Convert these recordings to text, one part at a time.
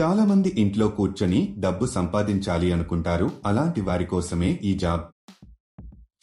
చాలా మంది ఇంట్లో కూర్చొని డబ్బు సంపాదించాలి అనుకుంటారు. అలాంటి వారి కోసమే ఈ జాబ్.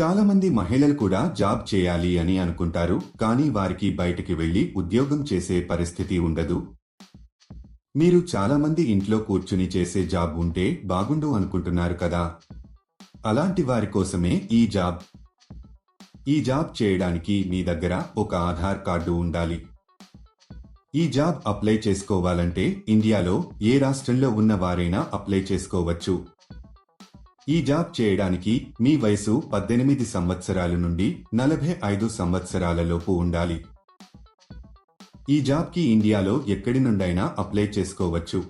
చాలా మంది మహిళలు కూడా జాబ్ చేయాలి అని అనుకుంటారు. కానీ వారికి బయటికి వెళ్ళి ఉద్యోగం చేసే పరిస్థితి ఉండదు. మీరు చాలా మంది ఇంట్లో కూర్చుని చేసే జాబ్ ఉంటే బాగుండు అనుకుంటున్నారు కదా? అలాంటి వారి కోసమే ఈ జాబ్. ఈ జాబ్ చేయడానికి మీ దగ్గర ఒక ఆధార్ కార్డు ఉండాలి. ఈ జాబ్ అప్లై చేసుకోవాలంటే ఇండియాలో ఏ రాష్ట్రంలో ఉన్న వారైనా అప్లై చేసుకోవచ్చు. ఈ జాబ్ చేయడానికి మీ వయసు పద్దెనిమిది సంవత్సరాల నుండి నలభై ఐదు సంవత్సరాలలోపు ఉండాలి. ఈ జాబ్కి ఇండియాలో ఎక్కడి నుండైనా అప్లై చేసుకోవచ్చు.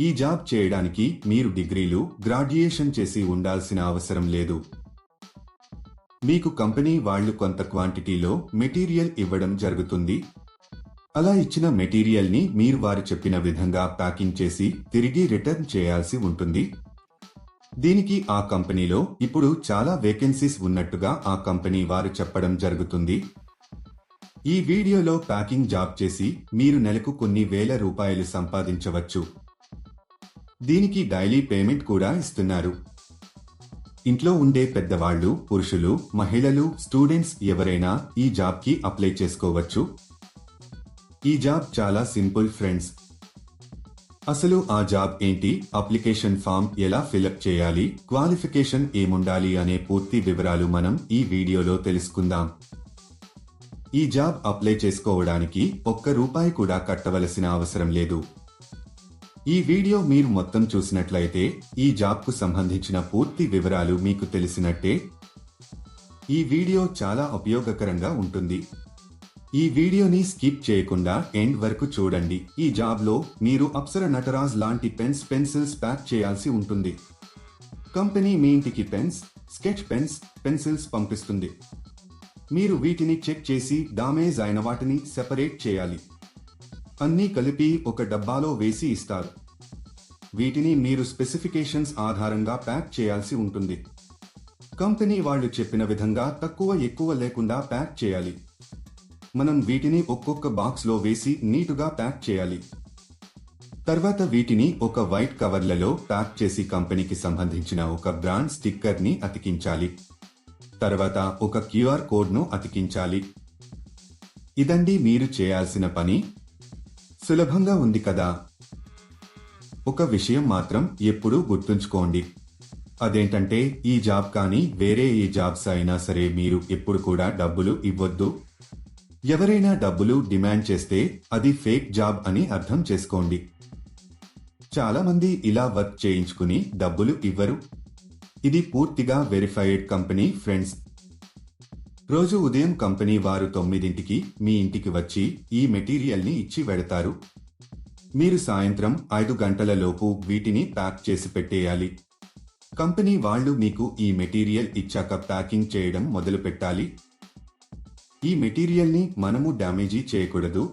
ఈ జాబ్ చేయడానికి మీరు డిగ్రీలు గ్రాడ్యుయేషన్ చేసి ఉండాల్సిన అవసరం లేదు. మీకు కంపెనీ వాళ్ళు కొంత క్వాంటిటీలో మెటీరియల్ ఇవ్వడం జరుగుతుంది. అలా ఇచ్చిన మెటీరియల్ని మీరు వారు చెప్పిన విధంగా ప్యాకింగ్ చేసి తిరిగి రిటర్న్ చేయాల్సి ఉంటుంది. దీనికి ఆ కంపెనీలో ఇప్పుడు చాలా వేకెన్సీస్ ఉన్నట్టుగా ఆ కంపెనీ వారు చెప్పడం జరుగుతుంది. ఈ వీడియోలో ప్యాకింగ్ జాబ్ చేసి మీరు నెలకు కొన్ని వేల రూపాయలు సంపాదించవచ్చు. దీనికి డైలీ పేమెంట్ కూడా ఇస్తున్నారు. ఇంట్లో ఉండే పెద్దవాళ్ళు పురుషులు మహిళలు స్టూడెంట్స్ ఎవరైనా ఈ జాబ్కి అప్లై చేసుకోవచ్చు. ఈ జాబ్ చాలా సింపుల్ ఫ్రెండ్స్. అసలు ఆ జాబ్ ఏంటి? అప్లికేషన్ ఫామ్ ఎలా ఫిలప్ చేయాలి? క్వాలిఫికేషన్ ఏముండాలి అనే పూర్తి వివరాలు మనం ఈ వీడియోలో తెలుసుకుందాం. ఈ జాబ్ అప్లై చేసుకోవడానికి ఒక్క రూపాయి కూడా కట్టవలసిన అవసరం లేదు. ఈ వీడియో మీరు మొత్తం చూసినట్లయితే ఈ జాబ్కు సంబంధించిన పూర్తి వివరాలు మీకు తెలిసినట్టే. ఈ వీడియో చాలా ఉపయోగకరంగా ఉంటుంది. ఈ వీడియోని స్కిప్ చేయకుండా ఎండ్ వరకు చూడండి. ఈ జాబ్లో మీరు అప్సర నటరాజ్ లాంటి పెన్స్ పెన్సిల్స్ ప్యాక్ చేయాల్సి ఉంటుంది. కంపెనీ మీ ఇంటికి పెన్స్ స్కెచ్ పెన్స్ పెన్సిల్స్ పంపిస్తుంది. మీరు వీటిని చెక్ చేసి డామేజ్ అయిన వాటిని సెపరేట్ చేయాలి. అన్నీ కలిపి ఒక డబ్బాలో వేసి ఇస్తారు. వీటిని మీరు స్పెసిఫికేషన్స్ ఆధారంగా ప్యాక్ చేయాల్సి ఉంటుంది. కంపెనీ వాళ్ళు చెప్పిన విధంగా తక్కువ ఎక్కువ లేకుండా ప్యాక్ చేయాలి. మనం వీటిని ఒక్కొక్క బాక్స్లో వేసి నీటుగా ప్యాక్ చేయాలి. తర్వాత వీటిని ఒక వైట్ కవర్లలో ప్యాక్ చేసి కంపెనీకి సంబంధించిన ఒక బ్రాండ్ స్టిక్కర్ని అతికించాలి. తర్వాత ఒక క్యూఆర్ కోడ్ను అతికించాలి. ఇదండి మీరు చేయాల్సిన పని. సులభంగా ఉంది కదా? ఒక విషయం మాత్రం ఎప్పుడూ గుర్తుంచుకోండి. అదేంటంటే ఈ జాబ్ కానీ వేరే ఏ జాబ్స్ అయినా సరే మీరు ఎప్పుడు కూడా డబ్బులు ఇవ్వద్దు. ఎవరైనా డబ్బులు డిమాండ్ చేస్తే అది ఫేక్ జాబ్ అని అర్థం చేసుకోండి. చాలా మంది ఇలా వర్క్ చేయించుకుని డబ్బులు ఇవ్వరు. ఇది పూర్తిగా వెరిఫైడ్ కంపెనీ ఫ్రెండ్స్. రోజు ఉదయం కంపెనీ వారు తొమ్మిదింటికి మీ ఇంటికి వచ్చి ఈ మెటీరియల్ని ఇచ్చి వెడతారు మీరు సాయంత్రం ఐదు గంటల లోపు వీటిని ప్యాక్ చేసి పెట్టేయాలి. కంపెనీ వాళ్ళు మీకు ఈ మెటీరియల్ ఇచ్చాక ప్యాకింగ్ చేయడం మొదలు పెట్టాలి ఈ మెటీరియల్ని మనము డ్యామేజీ చేయకూడదు.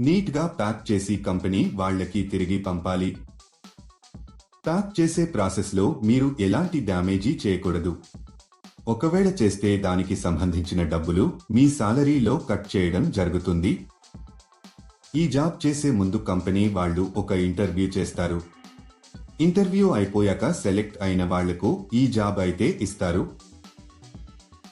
నీట్గా ప్యాక్ చేసి కంపెనీ వాళ్ళకి తిరిగి పంపాలి. ప్యాక్ చేసే ప్రాసెస్లో మీరు ఎలాంటి డ్యామేజీ చేయకూడదు. ఒకవేళ చేస్తే దానికి సంబంధించిన డబ్బులు మీ సాలరీలో కట్ చేయడం జరుగుతుంది. ఈ జాబ్ చేసే ముందు కంపెనీ వాళ్ళు ఒక ఇంటర్వ్యూ చేస్తారు. ఇంటర్వ్యూ అయిపోయాక సెలెక్ట్ అయిన వాళ్ళకు ఈ జాబ్ అయితే ఇస్తారు.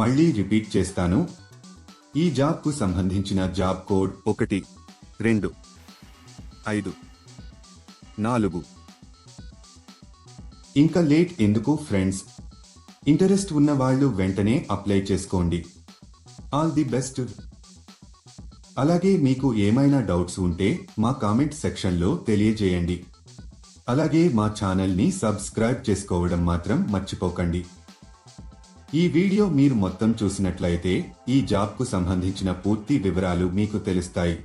మళ్ళీ రిపీట్ చేస్తాను. ఈ జాబ్కు సంబంధించిన జాబ్ కోడ్ ఒకటి రెండు ఐదు నాలుగు. ఇంకా లేట్ ఎందుకు ఫ్రెండ్స్? ఇంటరెస్ట్ ఉన్న వాళ్ళు వెంటనే అప్లై చేసుకోండి. All the best. అలాగే మీకు ఏమైనా డౌట్స్ ఉంటే మా కామెంట్ సెక్షన్లో తెలియజేయండి. అలాగే మా ఛానల్ని సబ్స్క్రైబ్ చేసుకోవడం మాత్రం మర్చిపోకండి. ఈ వీడియో మీరు మొత్తం చూసినట్లయితే ఈ జాబ్కు సంబంధించిన పూర్తి వివరాలు మీకు తెలుస్తాయి.